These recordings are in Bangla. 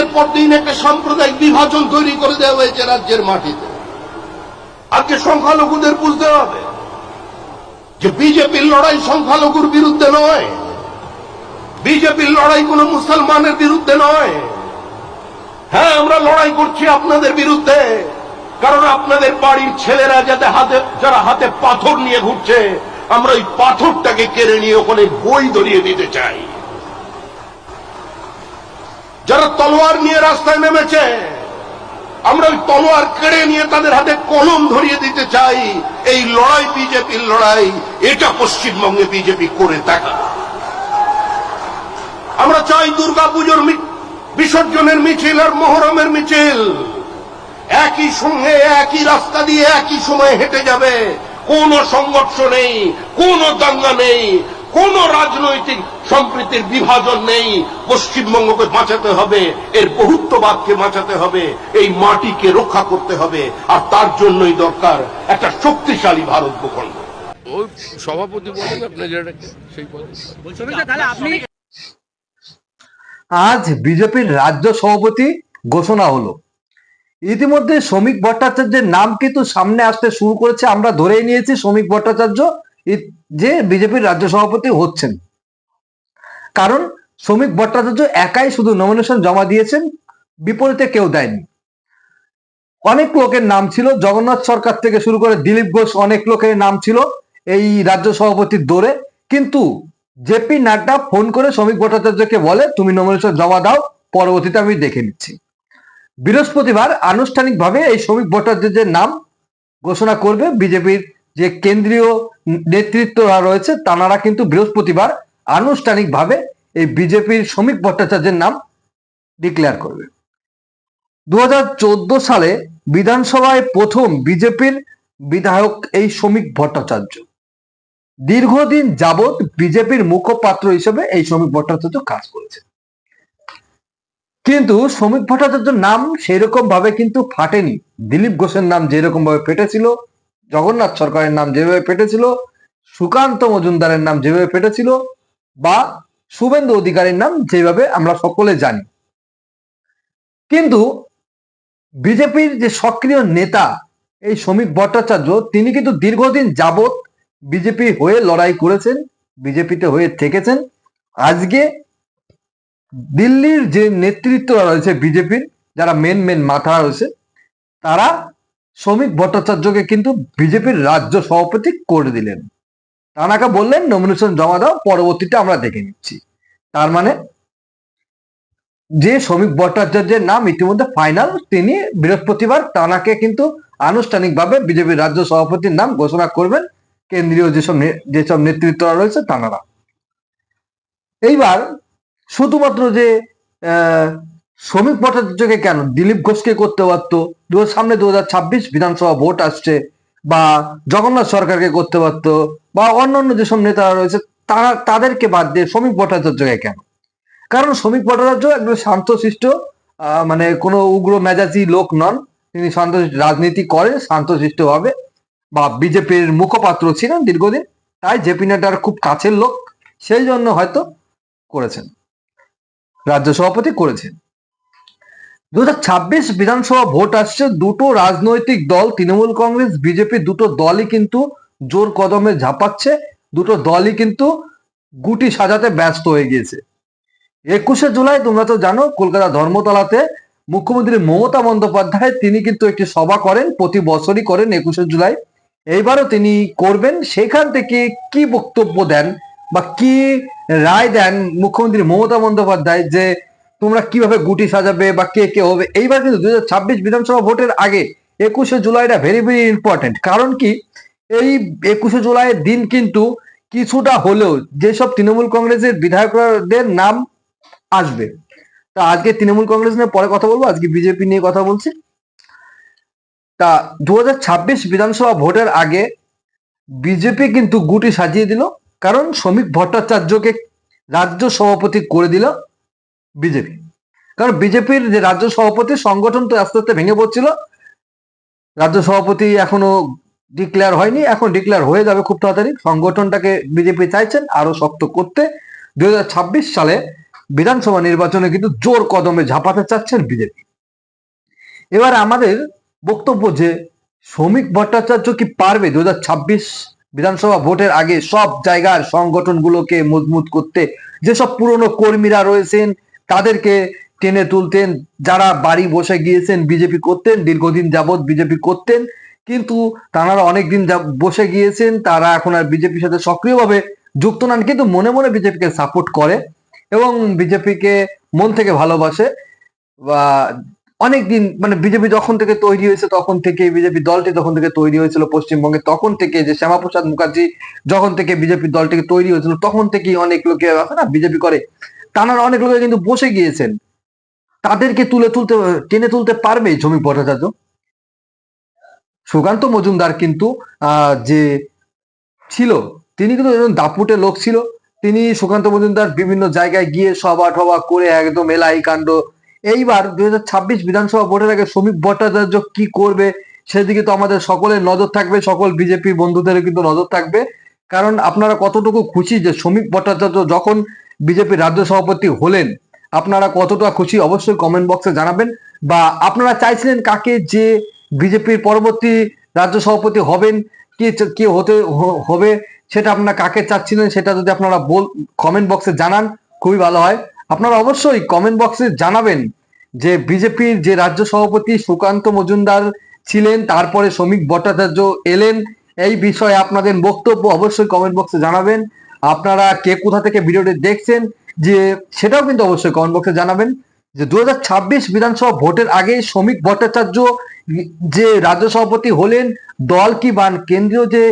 দিনের পর দিন একটা সাম্প্রদায়িক বিভাজন তৈরি করে দেওয়া হয়েছে রাজ্যের মাটিতে। আজকে সংখ্যালঘুদের বুঝতে হবে যে বিজেপির লড়াই সংখ্যালঘুর বিরুদ্ধে নয়। বিজেপির লড়াই কোনো মুসলমানের বিরুদ্ধে নয়। হ্যাঁ আমরা লড়াই করছি আপনাদের বিরুদ্ধে, কারণ আপনাদের বাড়ির ছেলেরা যাতে হাতে, যারা হাতে পাথর নিয়ে ঘুরছে, আমরা ওই পাথরটাকে কেড়ে নিয়ে ওখানে বই ধরিয়ে দিতে চাই। যারা তলোয়ার নিয়ে রাস্তায় নেমেছে, আমরা ওই তলোয়ার কেড়ে নিয়ে তাদের হাতে কলম ধরিয়ে দিতে চাই। এই লড়াই বিজেপির লড়াই, এটা পশ্চিমবঙ্গে বিজেপি করে থাকে আমরা চাই দুর্গা পুজোর বিসর্জনের মিছিল আর মহরমের মিছিল। একই সঙ্গে একই রাস্তা দিয়ে একই সময় হেঁটে যাবে। কোনো সংঘর্ষ নেই, কোনো দাঙ্গা নেই। কোন রাজনৈতিক সম্প্রীতির বিভাজন নেই। পশ্চিমবঙ্গকে বাঁচাতে হবে এর বহুত্ববাদকে বাঁচাতে হবে এই মাটিকে রক্ষা করতে হবে আর তার জন্যই দরকার একটা শক্তিশালী ভারত ভূখণ্ড ওই সভাপতি বলেন আপনি সেই আপনি আজ বিজেপির রাজ্য সভাপতি ঘোষণা হলো। ইতিমধ্যে শ্রমিক ভট্টাচার্যের নাম কিন্তু সামনে আসতে শুরু করেছে আমরা ধরেই নিয়েছি শ্রমিক ভট্টাচার্য যে বিজেপির রাজ্য সভাপতি হচ্ছেন। কারণ শ্রমিক ভট্টাচার্য একাই শুধু নমিনেশন জমা দিয়েছেন, বিপরীতে কেউ দেয়নি। অনেক লোকের নাম ছিল, জগন্নাথ সরকার থেকে শুরু করে দিলীপ ঘোষ অনেক লোকের নাম ছিল এই রাজ্য সভাপতির দৌড়ে। কিন্তু জেপি নাড্ডা ফোন করে শ্রমিক ভট্টাচার্যকে বলে, তুমি নমিনেশন জমা দাও, পরবর্তীতে আমি দেখে নিচ্ছি। বৃহস্পতিবার আনুষ্ঠানিকভাবে এই শ্রমিক ভট্টাচার্যের নাম ঘোষণা করবে বিজেপির যে কেন্দ্রীয় নেতৃত্বরা রয়েছে তানারা কিন্তু বৃহস্পতিবার আনুষ্ঠানিকভাবে এই বিজেপির শ্রমিক ভট্টাচার্যের নাম ডিক্লেয়ার করবে। দু হাজার চোদ্দ সালে বিধানসভায় প্রথম বিজেপির বিধায়ক এই শ্রমিক ভট্টাচার্য। দীর্ঘদিন যাবৎ বিজেপির মুখপাত্র হিসেবে এই শ্রমিক ভট্টাচার্য কাজ করেছে কিন্তু শ্রমিক ভট্টাচার্যের নাম সেরকম ভাবে কিন্তু ফাটেনি। দিলীপ ঘোষের নাম যেরকম ভাবে ফেটেছিল জগন্নাথ সরকারের নাম যেভাবে ফেটেছিল সুকান্ত মজুমদারের নাম যেভাবে ফেটেছিল বা শুভেন্দু অধিকারীর নাম যেভাবে আমরা সকলে জানি। কিন্তু বিজেপির যে সক্রিয় নেতা এই শ্রমিক ভট্টাচার্য, তিনি কিন্তু দীর্ঘদিন যাবৎ বিজেপি হয়ে লড়াই করেছেন, বিজেপিতে হয়ে থেকেছেন। আজকে দিল্লির যে নেতৃত্বরা রয়েছে বিজেপির, যারা মেন মেন মাথা রয়েছে, তারা শ্রমিক ভট্টাচার্যকে কিন্তু বিজেপির রাজ্য সভাপতি করে দিলেন। তানাকে বললেন নমিনেশন জমা দাও, পরবর্তীতে আমরা দেখে নিচ্ছি। তার মানে যে শ্রমিক ভট্টাচার্যের নাম ইতিমধ্যে ফাইনাল তিনি বৃহস্পতিবার তানাকে কিন্তু আনুষ্ঠানিকভাবে বিজেপির রাজ্য সভাপতির নাম ঘোষণা করবেন। কেন্দ্রীয় যেসব যেসব নেতৃত্বরা রয়েছে তানারা এইবার শুধুমাত্র যে শ্রমিক ভট্টাচার্যকে কেন? দিলীপ ঘোষকে করতে পারতো? দু সামনে দু হাজার ছাব্বিশ বিধানসভা ভোট আসছে, বা জগন্নাথ সরকারকে করতে পারতো, বা অন্যান্য যেসব নেতারা রয়েছে, তারা, তাদেরকে বাদ দিয়ে শ্রমিক ভট্টাচার্যকে কেন? কারণ শ্রমিক ভট্টাচার্য একজন শান্তশিষ্ট মানে কোনো উগ্র মেজাজি লোক নন। তিনি শান্ত রাজনীতি করেন শান্তশিষ্ট ভাবে বা বিজেপির মুখপাত্র ছিলেন দীর্ঘদিন। তাই জেপি নাড্ডার খুব কাছের লোক, সেই জন্য হয়তো করেছেন। রাজ্য সভাপতি করেছেন। দু হাজার ছাব্বিশ বিধানসভা ভোট আসছে, দুটো রাজনৈতিক দল, তৃণমূল কংগ্রেস, বিজেপি দুটো দলই কিন্তু জোর কদমে ঝাঁপাচ্ছে, দুটো দলই কিন্তু গুটি সাজাতে ব্যস্ত হয়ে গিয়েছে। একুশে জুলাই, তোমরা তো জানো, কলকাতা ধর্মতলাতে মুখ্যমন্ত্রী মমতা বন্দ্যোপাধ্যায়, তিনি কিন্তু একটি সভা করেন, প্রতি বছরই করেন একুশে জুলাই। এইবারও তিনি করবেন। সেখান থেকে কি বক্তব্য দেন বা কি রায় দেন মুখ্যমন্ত্রী মমতা বন্দ্যোপাধ্যায় যে তোমরা কীভাবে গুটি সাজাবে বা কে কে হবে? এইবার কিন্তু দু হাজার ছাব্বিশ বিধানসভা ভোটের আগে একুশে জুলাইটা ভেরি ভেরি ইম্পর্টেন্ট কারণ কি? এই একুশে জুলাইয়ের দিন কিন্তু কিছুটা হলেও যেসব তৃণমূল কংগ্রেসের বিধায়কদের নাম আসবে। তা আজকে তৃণমূল কংগ্রেস নিয়ে পরে কথা বলব, আজকে বিজেপি নিয়ে কথা বলছি। তা দু হাজার ছাব্বিশ বিধানসভা ভোটের আগে বিজেপি কিন্তু গুটি সাজিয়ে দিল, কারণ শ্রমিক ভট্টাচার্যকে রাজ্য সভাপতি করে দিল। বিজেপি। কারণ বিজেপির যে রাজ্য সভাপতি সংগঠন তো আস্তে আস্তে ভেঙে পড়ছিল। রাজ্য সভাপতি এখনও ডিক্লেয়ার হয়নি, এখন ডিক্লেয়ার হয়ে যাবে খুব তাড়াতাড়ি। সংগঠনটাকে বিজেপি চাইছেন আরও শক্ত করতে। দু হাজার ছাব্বিশ সালে বিধানসভা নির্বাচনে কিন্তু জোর কদমে ঝাঁপাতে চাচ্ছেন বিজেপি। এবার আমাদের বক্তব্য যে শ্রমিক ভট্টাচার্য কি পারবে দুই হাজার ছাব্বিশ বিধানসভা ভোটের আগে সব জায়গার সংগঠনগুলোকে মজবুত করতে? যেসব পুরনো কর্মীরা রয়েছেন তাদেরকে টেনে তুলতেন, যারা বাড়ি বসে গিয়েছেন, বিজেপি করতেন, দীর্ঘদিন যাবৎ বিজেপি করতেন, কিন্তু তারা অনেকদিন বসে গিয়েছেন, তারা এখন আর বিজেপির সাথে সক্রিয়ভাবে যুক্ত নন, কিন্তু মনে মনে বিজেপিকে সাপোর্ট করে এবং বিজেপিকে মন থেকে ভালোবাসে। বা অনেকদিন মানে বিজেপি যখন থেকে তৈরি হয়েছে, তখন থেকে বিজেপি দলটি যখন থেকে তৈরি হয়েছিল পশ্চিমবঙ্গে, তখন থেকে যে শ্যামাপ্রসাদ মুখার্জি যখন থেকে বিজেপি দলটিকে তৈরি হয়েছিল, তখন থেকেই অনেক লোকে না বিজেপি করে। তারা অনেক লোকে কিন্তু বসে গিয়েছেন। তাদেরকে তুলে তুলতে, টেনে তুলতে পারবে জমি ভট্টাচার্য? সুকান্ত মজুমদার কিন্তু যে ছিল, তিনি কিন্তু দাপুটে লোক ছিল। তিনি সুকান্ত মজুমদার বিভিন্ন জায়গায় গিয়ে সভা টভা করে একদম এলাই কাণ্ড। এইবার দুই হাজার ছাব্বিশ বিধানসভা ভোটের আগে শ্রমিক ভট্টাচার্য কি করবে, সেদিকে তো আমাদের সকলের নজর থাকবে, সকল বিজেপি বন্ধুদেরও কিন্তু নজর থাকবে। কারণ আপনারা কতটুকু খুশি যে শ্রমিক ভট্টাচার্য যখন বিজেপির রাজ্য সভাপতি হলেন, আপনারা কতটা খুশি অবশ্যই কমেন্ট বক্সে জানাবেন বা আপনারা চাইছিলেন কাকে যে বিজেপির পরবর্তী রাজ্য সভাপতি হবেন, কে কে হতে হবে, সেটা আপনারা কাকে চাচ্ছিলেন সেটা যদি আপনারা বল কমেন্ট বক্সে জানান, খুবই ভালো হয়। আপনারা অবশ্যই কমেন্ট বক্সে জানাবেন যে বিজেপির যে রাজ্য সভাপতি সুকান্ত মজুমদার ছিলেন, তারপরে শ্রমিক ভট্টাচার্য এলেন, এই বিষয়ে আপনাদের বক্তব্য অবশ্যই কমেন্ট বক্সে জানাবেন। আপনারা কে কোথা থেকে ভিডিওটি দেখছেন, যে সেটাও কিন্তু অবশ্যই কমেন্ট বক্সে জানাবেন। যে দু হাজার ছাব্বিশ বিধানসভা ভোটের আগে শ্রমিক ভট্টাচার্য যে রাজ্য সভাপতি হলেন, দল কি বান কেন্দ্রীয় যে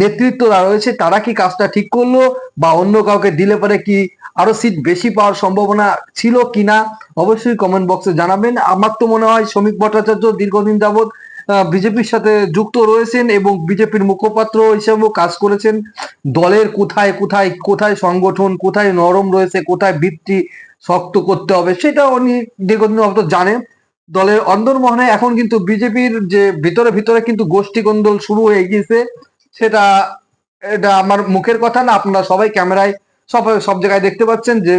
নেতৃত্বরা রয়েছে, তারা কি কাজটা ঠিক করল, বা অন্য কাউকে দিলে পরে কি আরও সিট বেশি পাওয়ার সম্ভাবনা ছিল কিনা, অবশ্যই কমেন্ট বক্সে জানাবেন। আমার তো মনে হয় শ্রমিক ভট্টাচার্য দীর্ঘদিন যাবৎ বিজেপির সাথে যুক্ত রয়েছেন এবং বিজেপির মুখপাত্র হিসেবেও কাজ করেছেন। দলের কোথায় কোথায় কোথায় সংগঠন, কোথায় নরম রয়েছে, কোথায় ভিত্তি শক্ত করতে হবে, সেটা উনি দীর্ঘদিন যাবত জানে দলের অন্দরমহলে এখন কিন্তু বিজেপির যে ভিতরে ভিতরে কিন্তু গোষ্ঠী কোন্দল শুরু হয়ে গিয়েছে, সেটা, এটা আমার মুখের কথা না, আপনারা সবাই ক্যামেরায়, সব সব জায়গায় দেখতে পাচ্ছেন যে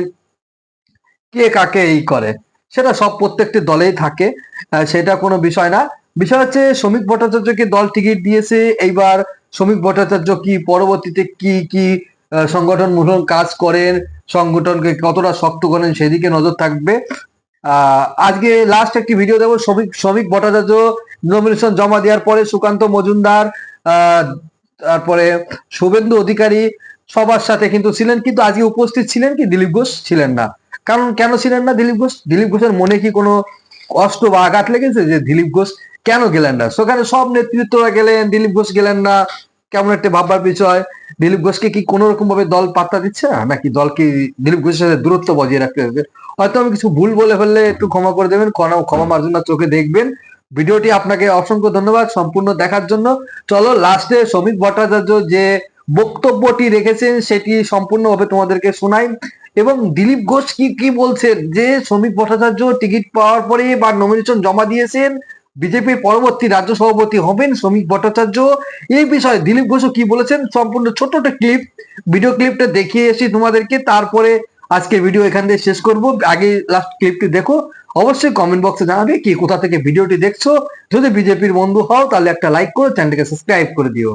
কে কাকে এই করে, সেটা সব প্রত্যেকটি দলেই থাকে সেটা কোনো বিষয় না। বিষয় হচ্ছে শ্রমিক ভট্টাচার্যকে দল টিকিট দিয়েছে? এইবার শ্রমিক ভট্টাচার্য কি পরবর্তীতে কি কি আহ, সংগঠনমূলক কাজ করেন? সংগঠনকে কতটা শক্ত করেন সেদিকে নজর থাকবে। আজকে লাস্ট একটি ভিডিও দেবো। শ্রমিক শ্রমিক ভট্টাচার্য নমিনেশন জমা দেওয়ার পরে সুকান্ত মজুমদার তারপরে শুভেন্দু অধিকারী সবার সাথে কিন্তু ছিলেন কিন্তু আজকে উপস্থিত ছিলেন কি দিলীপ ঘোষ? ছিলেন না। কারণ কেন ছিলেন না দিলীপ ঘোষ? দিলীপ ঘোষের মনে কি কোনো কষ্ট বা আঘাত লেগেছে যে দিলীপ ঘোষ কেন গেলেন না? সেখানে সব নেতৃত্বরা গেলেন, দিলীপ ঘোষ গেলেন না। কেমন একটা ভাববার বিষয়। দিলীপ ঘোষকে কি কোনো রকম ভাবে দল পাত্তা দিচ্ছে? নাকি দল কি দিলীপ ঘোষের সাথে দূরত্ব বজিয়ে রাখতে হবে? হয়তো আমি কিছু ভুল বলে ফেললে একটু ক্ষমা করে দেবেন। ক্ষমা ক্ষমা মার্জনা চোখে দেখবেন। ভিডিওটি আপনাকে অসংখ্য ধন্যবাদ সম্পূর্ণ দেখার জন্য। চলো লাস্টে শ্রমিক ভট্টাচার্য যে বক্তব্যটি রেখেছেন, সেটি সম্পূর্ণভাবে তোমাদেরকে শোনাই। এবং দিলীপ ঘোষ কি কি বলছেন? যে শ্রমিক ভট্টাচার্য টিকিট পাওয়ার পরে বা নমিনেশন জমা দিয়েছেন বিজেপির পরবর্তী রাজ্য সভাপতি হবেন শ্রমিক ভট্টাচার্য। এই বিষয়ে দিলীপ ঘোষ কি বলেছেন, সম্পূর্ণ ছোট একটা ক্লিপ ভিডিও ক্লিপটা দেখিয়ে এসি তোমাদেরকে, তারপরে আজকে ভিডিও এখান থেকে শেষ করব। আগে লাস্ট ক্লিপটি দেখো, অবশ্যই কমেন্ট বক্সে জানাবে কি কোথা থেকে ভিডিওটি দেখছ। যদি বিজেপির বন্ধু হও, তাহলে একটা লাইক করে চ্যানেলটিকে সাবস্ক্রাইব করে দিও।